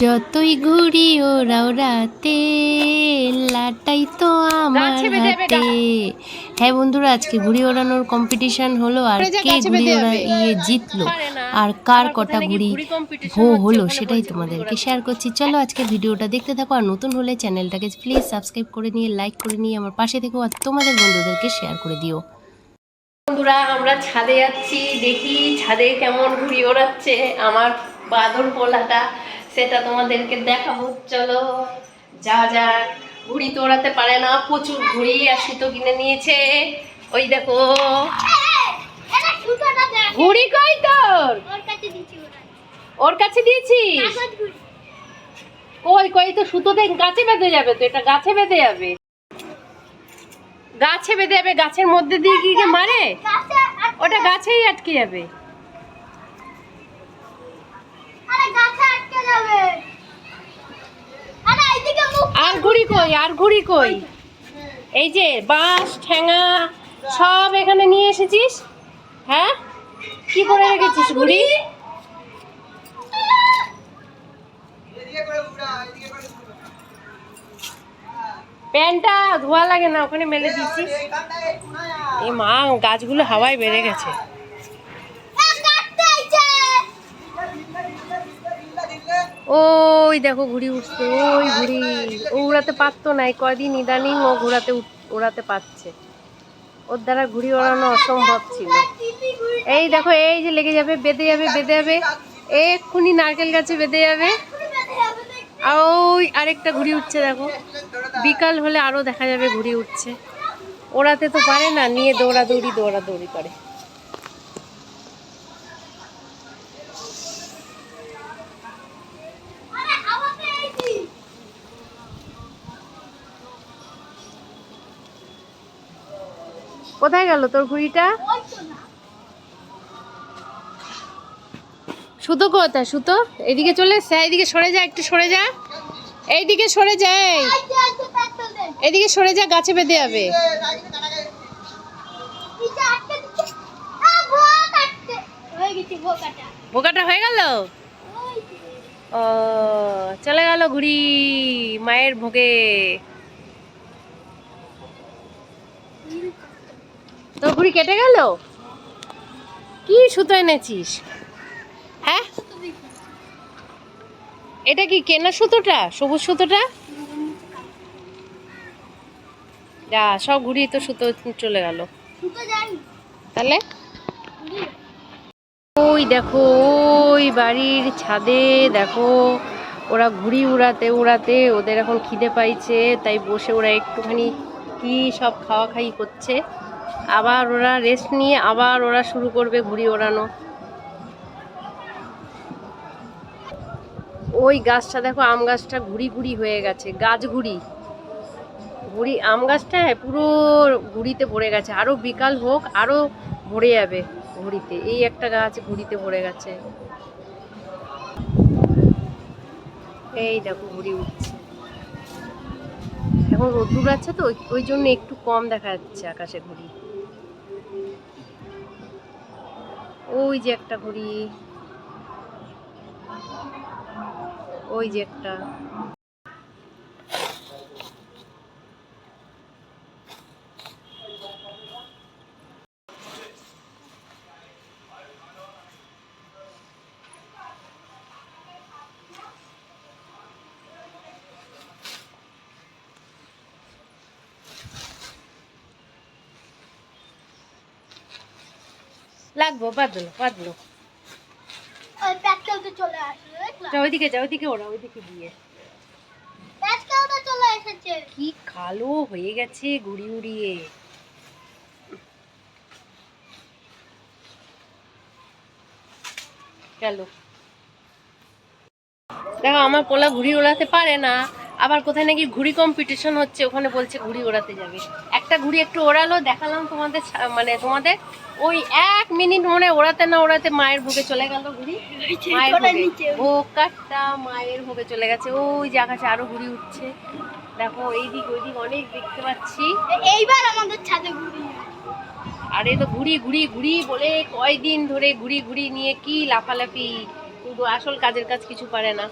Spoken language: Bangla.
যতই ঘুরি ওরাও রাতে লাটাই তো আমার হাতে। হ্যাঁ বন্ধুরা আজকে ঘুড়ি ওড়ানোর কম্পিটিশন হলো আর কে ঘুড়ি ওড়া ইয়ে জিতলো? আর কার কটা ঘুড়ি ভো হলো সেটাই তোমাদেরকে শেয়ার করছি। চলো আজকে ভিডিওটা দেখতে থাকো আর নতুন হলে চ্যানেলটাকে প্লিজ সাবস্ক্রাইব করে নিয়ে লাইক করে নিয়ে আমার পাশে থেকো আর তোমাদের বন্ধুদেরকে শেয়ার করে দিও। বন্ধুরা আমরা ছাদে যাচ্ছি। দেখি ছাদে কেমন ঘুড়ি ওড়াচ্ছে। আমার বাদর পোলাটা, সেটা তোমাদেরকে দেখাবো। চলো, যা যা, ঘুড়ি তোড়াতে পারে না, প্রচুর ঘুড়ি আর সুতো কিনে নিয়েছে। ওই দেখো। দেখ ঘুড়ি কই তোর? ওর কাছে দিয়েছিস কই কই, তো সুতোতে গাছে বেঁধে যাবে তো, এটা গাছে বেঁধে যাবে। গাছে বেঁধে যাবে, গাছের মধ্যে দিয়ে কি মারে? ওটা গাছেই আটকে যাবে আরে গাছে আটকে যাবে। আরে ঘুড়ি কই, আর ঘুড়ি কই? এই যে বাঁশ ঠ্যাঙা সব এখানে নিয়ে এসেছিস? হ্যাঁ? কি করে রেখেছিস ঘুড়ি? প্যান্টটা ধোয়া লাগে না, ওখানে মেলে দিয়েছিস এই মা, গাছগুলো হাওয়ায় বেড়ে গেছে। ওই দেখো ঘুড়ি উঠছে, ওই ঘুড়ি। ও উড়াতে পারতো না, এই কয়দিন ইদানিং ও ঘোরাতে ওড়াতে পারছে। ওর দ্বারা ঘুড়ি ওড়ানো অসম্ভব ছিল। এই দেখো, এই যে লেগে যাবে, বেঁধে যাবে বেঁধে যাবে। এক্ষুনি নারকেল গাছে বেঁধে যাবে। আর ওই আরেকটা ঘুড়ি উঠছে, দেখো। বিকাল হলে আরও দেখা যাবে ঘুড়ি উঠছে। ওড়াতে তো পারে না, নিয়ে দৌড়াদৌড়ি দৌড়াদৌড়ি করে। কোথায় গেল তোর ঘুড়িটা? সুতো কোথায়? সুতো? এদিকে চলে এসছে এইদিকে সরে যা, একটু সরে যা। এইদিকে সরে যাই এদিকে সরে যা, গাছে বেঁধে যাবে। বোকাটা হয়ে গেল? ও, চলে গেল ঘুড়ি, মায়ের ভোগে। তোর ঘুড়ি কেটে গেল? কি সুতো এনেছিস? হ্যাঁ? এটা কি কেনা সুতোটা? সবুজ সুতোটা? যা সব ঘুড়ি তো সুতো চলে গেল। তাহলে? ওই দেখো ওই বাড়ির ছাদে দেখো ওরা ঘুড়ি উড়াতে উড়াতে ওদের এখন খিদে পাইছে তাই বসে ওরা একটুখানি কি সব খাওয়া খাই করছে। আবার ওরা রেস্ট নিয়ে আবার ওরা শুরু করবে ঘুড়ি ওড়ানো। ওই গাছটা দেখো আম গাছটা ঘুড়ি ঘুড়ি হয়ে গেছে গাছ ঘুড়ি। ঘুড়ি আম গাছটা হ্যাঁ, পুরো ঘুড়িতে ভরে গেছে। আরও বিকাল হোক আরও ভরে যাবে ঘুড়িতে। এই একটা গাছ ঘুড়িতে ভরে গেছে। এই দেখো ঘুড়ি উঠছে। এখন রোদ্দুর আছে তো ওই জন্য একটু কম দেখা যাচ্ছে আকাশে ঘুড়ি। ওই যে একটা ঘুড়ি। ওই যে একটা। লাগবো বাদলো বাদলো। ওইদিকে যা ওইদিকে ওরা ওইদিকে দিয়ে কি কালো হয়ে গেছে উড়িয়ে। গেল। দেখো আমার পোলা ঘুড়ি ওড়াতে পারে না। আবার কোথায় নাকি ঘুড়ি কম্পিটিশন হচ্ছে ওখানে বলছে ঘুড়ি ওড়াতে যাবে। একটা ঘুড়ি একটু ওড়ালো দেখালাম তোমাদের মানে তোমাদের ওই এক মিনিট মনে ওড়াতে না ওড়াতে মায়ের ভোগে চলে গেল ঘুড়ি। ভোগ কাটটা মায়ের ভোগে চলে গেছে। ওই যে আকাশে আরও ঘুড়ি উঠছে। দেখো এইদিক ওইদিক অনেক দেখতে পাচ্ছি। এইবার আমাদের ছাদে ঘুরি আর এই তো ঘুড়ি ঘুড়ি ঘুড়ি বলে কয়দিন ধরে ঘুড়ি ঘুড়ি নিয়ে কি লাফালাফি। কিন্তু আসল কাজের কাজ কিছু পারে না।